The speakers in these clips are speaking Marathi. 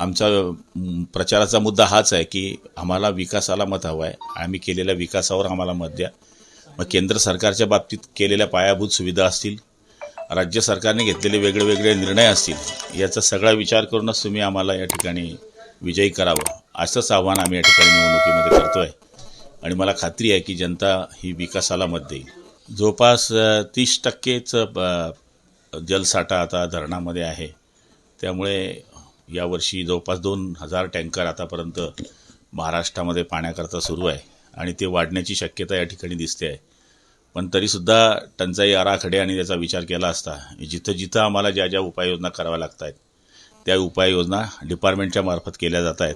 आमचा प्रचाराचा मुद्दा हाच आहे की आम्हाला विकासाला मत हवं आहे. आम्ही केलेल्या विकासावर आम्हाला मत द्या. मग केंद्र सरकारच्या बाबतीत केलेल्या पायाभूत सुविधा असतील राज्य सरकारने घेतलेले वेगळे वेगळे निर्णय असतील याचा सगळा विचार करूनच तुम्ही आम्हाला या ठिकाणी विजयी करावं. असंच आव्हान आम्ही या ठिकाणी निवडणुकीमध्ये करतो आहे आणि मला खात्री आहे की जनता ही विकासाला मत देईल. जवळपास तीस टक्केच जलसाठा आता धरणामध्ये आहे. त्यामुळे यावर्षी जवळपास दोन हजार टँकर आतापर्यंत महाराष्ट्रामध्ये पाण्याकरता सुरू आहे आणि ते वाढण्याची शक्यता या ठिकाणी दिसते आहे. पण तरीसुद्धा टंचाई आराखडे आणि त्याचा विचार केला असता जिथं जिथं आम्हाला ज्या ज्या उपाययोजना कराव्या लागत आहेत त्या उपाययोजना डिपार्टमेंटच्या मार्फत केल्या जात आहेत.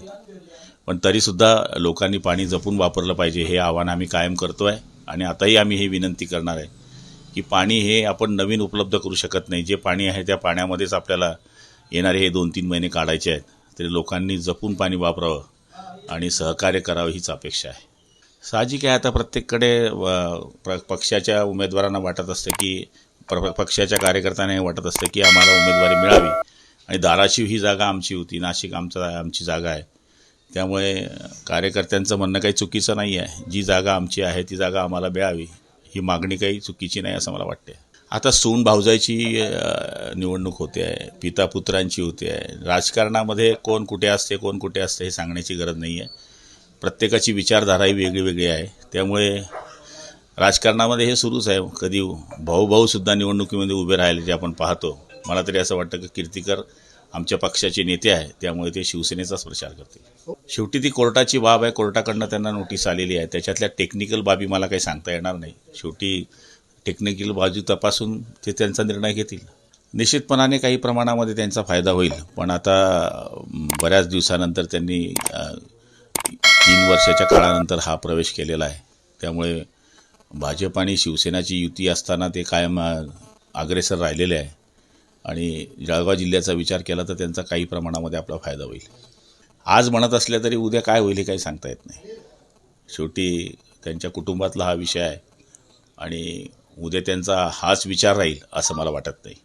पण तरीसुद्धा लोकांनी पाणी जपून वापरलं पाहिजे हे आव्हान आम्ही कायम करतो आहे आणि आताही आम्ही ही विनंती करणार आहे की पाणी हे आपण नवीन उपलब्ध करू शकत नाही. जे पाणी आहे त्या पाण्यामध्येच आपल्याला येणारे हे दोन तीन महिने काढायचे आहेत तरी लोकांनी जपून पाणी वापरावं आणि सहकार्य करावं हीच अपेक्षा आहे. साहजिक आहे आता प्रत्येककडे व- प्र- पक्षाच्या उमेदवारांना वाटत असतं की प्र पक्षाच्या कार्यकर्त्यांना हे वाटत असतं की आम्हाला उमेदवारी मिळावी. आणि धाराशिव ही जागा आमची होती नाशिक आमचा आमची जागा आहे. त्यामुळे कार्यकर्त्यांचं म्हणणं काही चुकीचं नाही आहे जी जागा आमची आहे ती जागा आम्हाला मिळावी ही मागणी काही चुकीची नाही असं मला वाटते आता सून भावजायची निवडणूक होते आहे पिता पुत्रांची होते आहे. राजकारणामध्ये कोण कुठे असते कोण कुठे असते हे सांगण्याची गरज नाही आहे. प्रत्येकाची विचारधाराही वेगळी वेगळी आहे. त्यामुळे राजकारणामध्ये हे सुरूच आहे. कधी भाऊ भाऊसुद्धा निवडणुकीमध्ये उभे राहिले जे आपण पाहतो. मला तरी असं वाटतं की कीर्तिकर आमच्या पक्षाचे नेते आहे त्यामुळे ते शिवसेनेचाच प्रचार करतील. शेवटी ती कोर्टाची बाब आहे. कोर्टाकडनं त्यांना नोटीस आलेली आहे. त्याच्यातल्या टेक्निकल बाबी मला काही सांगता येणार नाही. शेवटी टेक्निकल बाजू तपासून ते त्यांचा निर्णय घेतील. निश्चितपणाने काही प्रमाणामध्ये त्यांचा फायदा होईल. पण आता बऱ्याच दिवसानंतर त्यांनी तीन वर्षाच्या काळानंतर हा प्रवेश केलेला आहे. त्यामुळे भाजप आणि शिवसेनाची युती असताना ते कायम अग्रेसर राहिलेले आहे. आणि जळगाव जिल्ह्याचा विचार केला तर त्यांचा काही प्रमाणामध्ये आपला फायदा होईल. आज म्हणत असल्या तरी उद्या काय होईल हे काही सांगता येत नाही. शेवटी त्यांच्या कुटुंबातला हा विषय आहे. आणि उद्या त्यांचा हाच विचार राहील असं मला वाटत नाही.